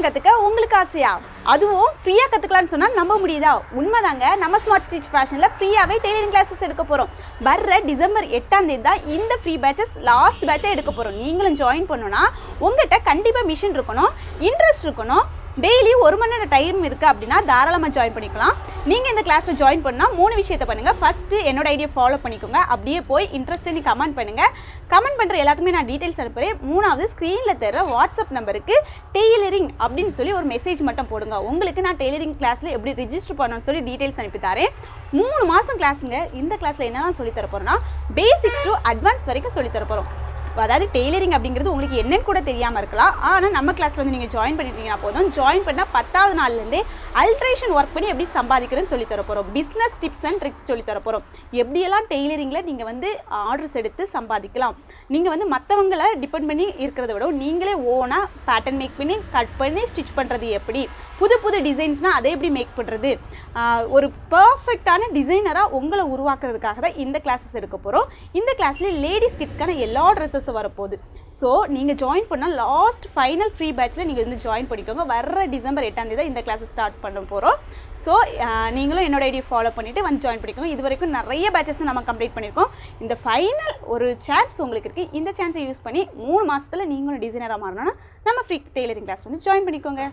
Tailoring கற்றுக்க உங்களுக்கு ஆசையா? அதுவும் ஃப்ரீயாக கற்றுக்கலான்னு சொன்னால் நம்ப முடியுதா? உண்மைதாங்க. நம்ம ஸ்மார்ட் ஸ்டிச் ஃபேஷனில் ஃப்ரீயாகவே டெய்லரிங் கிளாஸஸ் எடுக்க போகிறோம் வர்ற டிசம்பர் எட்டாம் தேதி தான் இந்த ஃப்ரீ பேட்சஸ் லாஸ்ட் பேட்சாக எடுக்க போகிறோம் நீங்களும் ஜாயின் பண்ணணும்னா உங்கள்கிட்ட கண்டிப்பாக மிஷின் இருக்கணும் இன்ட்ரெஸ்ட் இருக்கணும். டெய்லி ஒரு மணி நேரம் டைம் இருக்குது அப்படின்னா தாராளமாக ஜாயின் பண்ணிக்கலாம். நீங்கள் இந்த கிளாஸில் ஜாயின் பண்ணால் மூணு விஷயத்தை பண்ணுங்கள் ஃபஸ்ட்டு என்னோட ஐடியா ஃபாலோ பண்ணிக்கோங்க. அப்படியே போய் இன்ட்ரெஸ்ட் கமெண்ட் பண்ணுங்கள் கமெண்ட் பண்ணுற எல்லாத்துக்குமே நான் டீட்டெயில்ஸ் அனுப்புகிறேன் மூணாவது ஸ்க்ரீனில் தர வாட்ஸ்அப் நம்பருக்கு டெய்லரிங் அப்படின்னு சொல்லி ஒரு மெசேஜ் மட்டும் போடுங்க. உங்களுக்கு நான் டெய்லரிங் கிளாஸில் எப்படி ரிஜிஸ்டர் பண்ணணும்னு சொல்லி டீட்டெயில்ஸ் அனுப்பி தரேன். மூணு மாதம் கிளாஸுங்க இந்த கிளாஸில் என்னெல்லாம் சொல்லி போகிறோன்னா பேசிக்ஸ் டு அட்வான்ஸ் வரைக்கும் சொல்லித்தர போகிறோம் அதாவது டெய்லரிங் அப்படிங்கிறது உங்களுக்கு என்னன்னு கூட தெரியாமல் இருக்கலாம். ஆனால் நம்ம கிளாஸ் வந்து நீங்கள் ஜாயின் பண்ணிட்டீங்கன்னா போதும். ஜாயின் பண்ணால் பத்தாவது நாள்லேருந்தே அல்ட்ரேஷன் ஒர்க் பண்ணி எப்படி சம்பாதிக்கிறேன்னு சொல்லி தர போகிறோம் பிஸ்னஸ் டிப்ஸ் அண்ட் ட்ரிக்ஸ் சொல்லி தர போகிறோம் எப்படியெல்லாம் டெய்லரிங்கில் நீங்கள் வந்து ஆர்டர்ஸ் எடுத்து சம்பாதிக்கலாம். நீங்கள் வந்து மற்றவங்கள டிபெண்ட் பண்ணி இருக்கிறத விட நீங்களே ஓனாக பேட்டர்ன் மேக் பண்ணி கட் பண்ணி ஸ்டிச் பண்ணுறது எப்படி? புது புது டிசைன்ஸ்னால் அதை எப்படி மேக் பண்ணுறது ஒரு பர்ஃபெக்டான டிசைனராக உங்களை உருவாக்குறதுக்காக தான் இந்த கிளாஸஸ் எடுக்க போகிறோம் இந்த கிளாஸ்லேயே லேடிஸ் கிட்ஸ்க்கான எல்லா ட்ரெஸ்ஸஸும் வரப்போகுது. ஸோ நீங்கள் ஜாயின் பண்ணால் லாஸ்ட் ஃபைனல் ஃப்ரீ பேட்சில் நீங்கள் வந்து ஜாயின் பண்ணிக்கோங்க. வர்ற டிசம்பர் எட்டாம் தேதி தான் இந்த கிளாஸ் ஸ்டார்ட் பண்ண போகிறோம் ஸோ நீங்களும் என்னோட ஐடியை ஃபாலோ பண்ணிவிட்டு வந்து ஜாயின் பண்ணிக்கோங்க. இது வரைக்கும் நிறைய பேட்சஸ் நம்ம கம்ப்ளீட் பண்ணியிருக்கோம் இந்த ஃபைனல் ஒரு சான்ஸ் உங்களுக்கு இருக்குது இந்த சான்ஸை யூஸ் பண்ணி மூணு மாதத்தில் நீங்களும் டிசைனராக மாறணும்னா நம்ம ஃப்ரீ டெய்லரிங் கிளாஸ் வந்து ஜாயின் பண்ணிக்கோங்க.